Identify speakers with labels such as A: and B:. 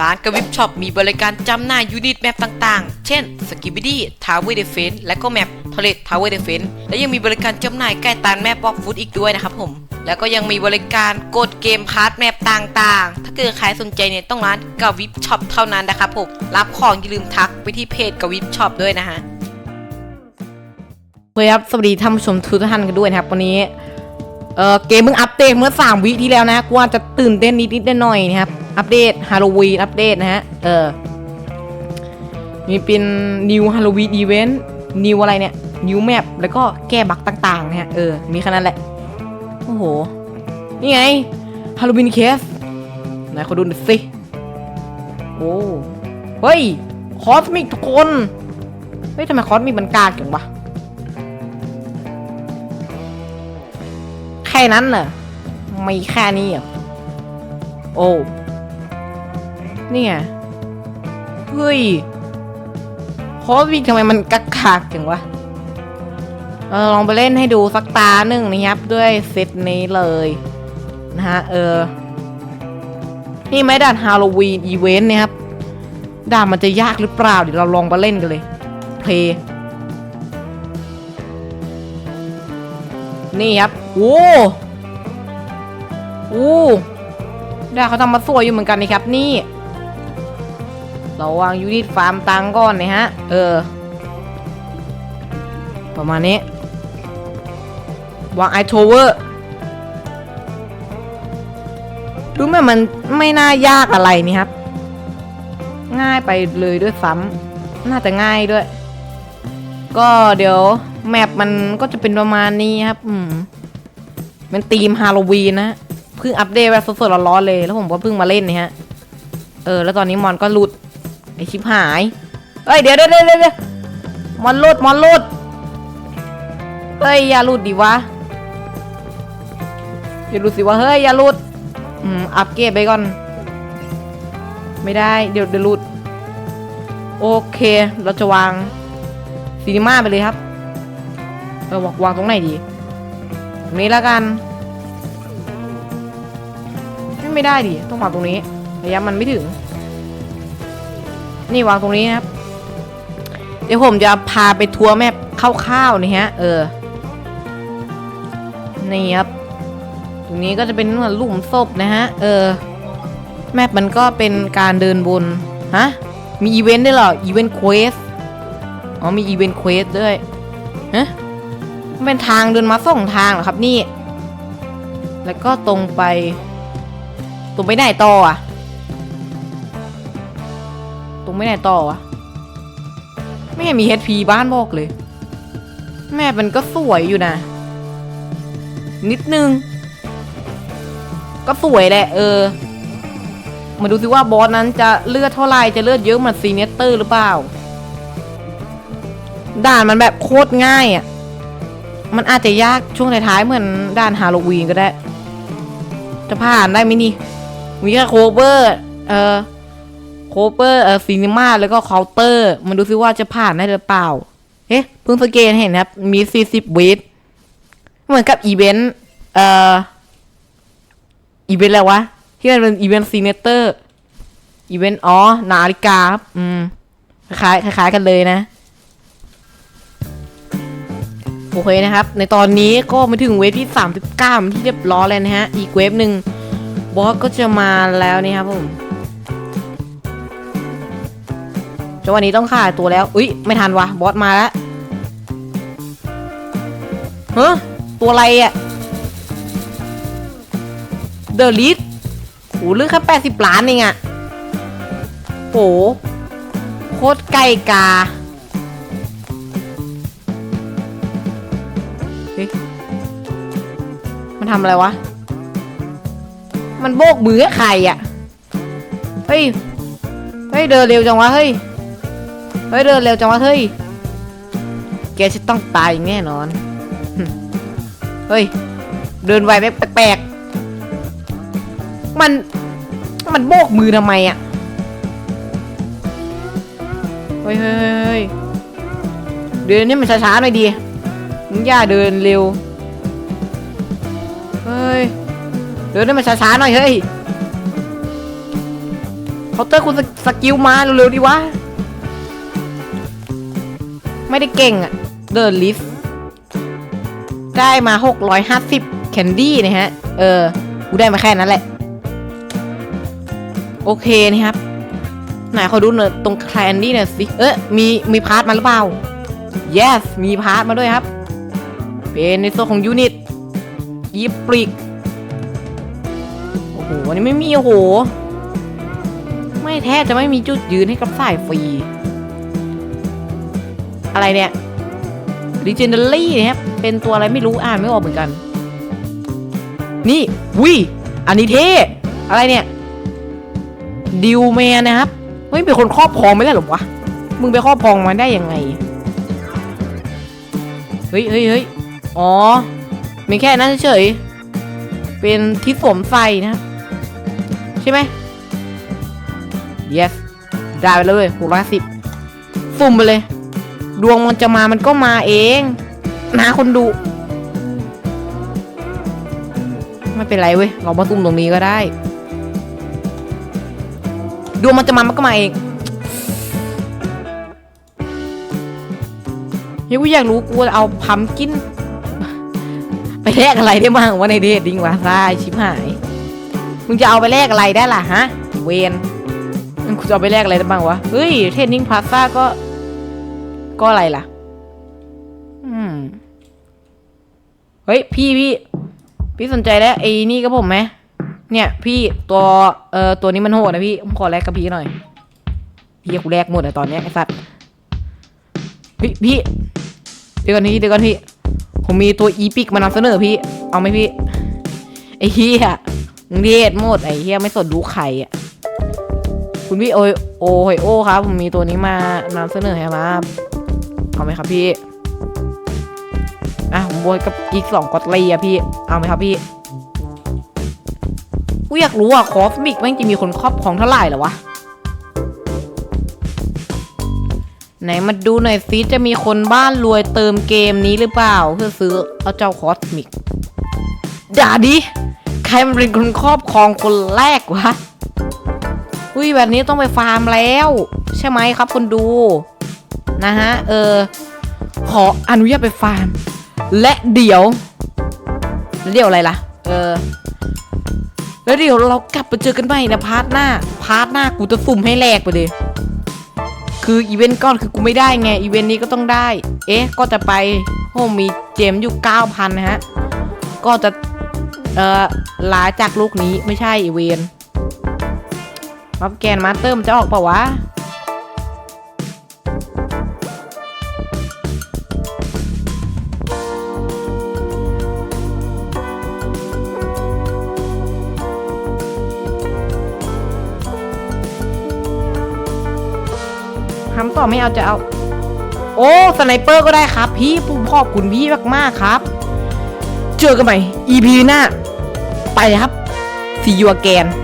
A: ร้านกวิบช็อปมีบริการจำหน่ายูนิตแมปต่างๆ เช่นสกิบิดี้ทาวเวอร์เดฟเฟนและก็แมปทอเลตทาวเวอร์เดฟเฟนและยังมีบริการจำหน่ายใกล้ตานแมปบ็อกฟุตอีกด้วยนะครับผม แล้วก็ยังมีบริการกดเกมพาร์ทแมปต่างๆ ถ้าเกิดใครสนใจเนี่ยต้องร้านกวิบช็อปเท่านั้นนะครับผม รับของอย่าลืมทักไปที่เพจกวิบช็อปด้วยนะฮะ
B: เฮ้ยครับ สวัสดีท่านผู้ชมทุกท่านกันด้วยนะครับวันนี้ เอ่อเกมเพิ่งอัปเดตเมื่อ 3 วิที่แล้วนะกูอาจะตื่นเต้นนิดนิดๆหน่อยๆนะครับ อัปเดตฮาโลวีนอัปเดตนะฮะ เออ มีเป็น New Halloween Event New อะไรเนี่ย New Map แล้วก็แก้บั๊กต่างๆนะฮะ เออ มีแค่นั้นแหละ โอ้โห นี่ไง Halloween Case ไหนขอดูหน่อยสิ โอ้เฮ้ย คอสมิกทุกคน เฮ้ยทำไมคอสมิกมันกากจังวะ แค่นั้นเหรอไม่แค่นี้เหรอโอ้ นี่ไง เฮ้ยโควิ่งทำไมมันกักขากจังวะเออลองไปเล่นให้ดูสักตาหนึ่งนะครับ ด้วยเซตนี้เลยนะฮะ เออ นี่ไม่ด่านฮาโลวีนอีเวนต์นะครับ ด่านมันจะยากหรือเปล่า เดี๋ยวเราลองไปเล่นกันเลย เพลย์นี่ครับ โอ้โอ้ได้เขาทำมาสวยอยู่เหมือนกันนี่ครับนี่ เราวางยูนิตฟาร์มตังก่อนนะฮะ เออ ประมาณนี้ วางไอโทเวอร์ดูไหมมันไม่น่ายากอะไรนี่ครับ ง่ายไปเลยด้วยซ้ำน่าจะง่ายด้วย ก็เดี๋ยวแมปมันก็จะเป็นประมาณนี้ครับ อืมเป็นธีมฮาโลวีนนะเพิ่งอัปเดตแบบสดๆร้อนๆเลย แล้วผมก็เพิ่งมาเล่นเนี่ยฮะ เออ แล้วตอนนี้มอนก็หลุด ไอชิบหาย เอ้ยเดี๋ยวเดี๋ยวเดี๋ยวมอนลุดมอนลุดเฮ้ยอย่าลุดดิวะอย่าลุดสิวะเฮ้ยอย่าลุดอืมอัปเกรดไปก่อน ไม่ได้เดี๋ยวเดี๋ยวลุดโอเค เราจะวางซีนิมาไปเลยครับเออวางตรงไหนดีตรงนี้แล้วกัน ไม่ได้ดิต้องวางตรงนี้ระยะมันไม่ถึง นี่วางตรงนี้นะครับ เดี๋ยวผมจะพาไปทัวร์แมพคร่าวๆนี่ฮะ เออ นี่ครับ ตรงนี้ก็จะเป็นเหมือนหลุมศพนะฮะ เออ แมปมันก็เป็นการเดินบน ฮะ มีอีเวนต์ด้วยเหรอ อีเวนต์เควส อ๋อ มีอีเวนต์เควสด้วย ฮะมันเป็นทางเดินมาส่งทางเหรอครับนี่ แล้วก็ตรงไป ตรงไปไหนต่ออะ งไปไหนต่ออะไม่เห็นมี HP บ้านบอกเลย แม่มันก็สวยอยู่นะ นิดนึง ก็สวยแหละ เออ มาดูสิว่าบอสนั้นจะเลือดเท่าไหร่จะเลือดเยอะเหมือนซีเนเตอร์หรือเปล่า ด่านมันแบบโคตรง่ายอะ มันอาจจะยากช่วงท้ายๆเหมือนด่านฮาโลวีนก็ได้ จะผ่านได้ไหมนี่มีแค่โคเวอร์ เออ โคเวอร์เอ่อซีนิมาแล้วก็เคาน์เตอร์มันดูซิว่าจะผ่านได้หรือเปล่าเอ๊ะเพิ่งสังเกตเห็นครับ มี 40 วิเหมือนกับอีเวนต์เอ่ออีเวนต์อะไรวะ ที่มันเป็นอีเวนต์ซีเนเตอร์อีเวนต์อ๋อ นาฬิกาครับ อืม คล้ายคล้ายกันเลยนะ โอเคนะครับ ในตอนนี้ก็มาถึงเวฟที่ 39 ที่เรียบร้อยแล้วนะฮะ อีกเวฟหนึ่งบอสก็จะมาแล้วนี่ครับผม จังหวะนี้ต้องฆ่าตัวแล้ว อุ้ยไม่ทันวะบอสมาแล้วเฮ้ตัวอะไรอะ่ะเดอะลิสโหเรื่องแค่80ล้านเองอะ่ะโหโคตรไก่กาเฮ้ยมันทำอะไรวะ มันโบกมือใครอะเฮ้ย เฮ้ย เดินเร็วจังวะ เฮ้ย เฮ้ยเดินเร็วจังวะเฮ้ย แกจะต้องตายแน่นอน เฮ้ย เดินไวแบบแปลกๆ มัน มันโบกมือทำไมอะเฮ้ยเฮ้ยเดินนี่มันช้าๆหน่อยดีมึงอย่าเดินเร็ว เฮ้ย เดินให้มันช้าๆหน่อยเฮ้ยเคาน์เตอร์คุณสสกิลมาเร็วๆดิวะ ไม่ได้เก่งอะเดินลิฟได้มา 650แคนดี้นะฮะ เออ กูได้มาแค่นั้นแหละ โอเคนะครับ ไหนขอดูหน่อยตรงแคนดี้หน่อยสิ เอ๊ะมีมีพาร์ทมาหรือเปล่า yes มีพาร์ทมาด้วยครับ เป็นในโซนของยูนิตยิปปริก โอ้โหอันนี้ไม่มี โอ้โห ไม่แท้จะไม่มีจุดยืนให้กับสายฟรี อะไรเนี่ย Legendary นะครับเป็นตัวอะไรไม่รู้อ่านไม่ออกเหมือนกัน นี่วิอันนี้เท่อะไรเนี่ยดิวแมนนะครับเฮ้ยเป็นคนครอบครองไม่ได้หรอวะมึงไปครอบครองมันได้ยังไงเฮ้ยเฮ้ยเฮ้ยอ๋อมีแค่นั้นเฉยเป็นที่สวมใส่นะใช่ไหม yes ได้ไปเลยหกร้อยสิบสุ่มไปเลย ดวงมันจะมามันก็มาเอง นะคนดู ไม่เป็นไรเว้ย เรามาตุ่มตรงนี้ก็ได้ ดวงมันจะมามันก็มาเองเฮ้ยกูอยากรู้กูเอาพัมกิน ไปแลกอะไรได้บ้างวะในเดทดิ้งวะได้ชิบหาย มึงจะเอาไปแลกอะไรได้ล่ะฮะ เวนมึงจะเอาไปแลกอะไรได้บ้างวะ เฮ้ย เทนนิงพลาซ่าก็ ก็อะไรล่ะ อืม เฮ้ย พี่พี่ พี่สนใจแล้วไอ้นี่กับผมไหม เนี่ย พี่ตัว เอ่อ ตัวนี้มันโหดนะพี่ ผมขอแลกกับพี่หน่อย พี่กูแลกหมดอะตอนเนี้ยไอ้สัตว์เฮ้ยพี่เดี๋ยวก่อนพี่เดี๋ยวก่อนพี่ ผมมีตัวอีพิกมานำเสนอพี่ เอาไหมพี่ ไอ้เฮียมึงเดทหมดไอ้เฮียไม่สนดูใครอะคุณพี่โอยโอโหยโอครับ ผมมีตัวนี้มานำเสนอให้มา เอาไหมครับพี่อะผมบวยกับอีกสองกอตลีอะพี่ เอาไหมครับพี่กูอยากรู้อะคอสมิกแม่งจะมีคนครอบครองเท่าไหร่เหรอวะ ไหนมาดูหน่อยซิจะมีคนบ้านรวยเติมเกมนี้หรือเปล่า เพื่อซื้อเอาเจ้าคอสมิกด่าดิใครมันเป็นคนครอบครองคนแรกวะ อุ้ยแบบนี้ต้องไปฟาร์มแล้ว ใช่ไหมครับคนดู นะฮะ เออ ขออนุญาตไปฟาร์ม และเดี๋ยวแล้วเดี๋ยวอะไรล่ะ เออ แล้วเดี๋ยวเรากลับมาเจอกันใหม่นะพาร์ทหน้า พาร์ทหน้ากูจะสุ่มให้แหลกไปเลยคืออีเวนต์ก้อนคือกูไม่ได้ไง อีเวนต์นี้ก็ต้องได้ เอ๊ะ ก็จะไปโอ้มีเจมอยู่ 9,000 นะฮะ ก็จะ เอ่อลาจากลูกนี้ไม่ใช่อีเวนต์มับแกนมาเตอร์มันจะออกเปล่าวะ ทำต่อไม่เอาจะเอา โอ้สไนเปอร์ก็ได้ครับ พี่ผมขอบคุณพี่มากๆครับ เจอกันใหม่ EP หน้า ไปครับ See you again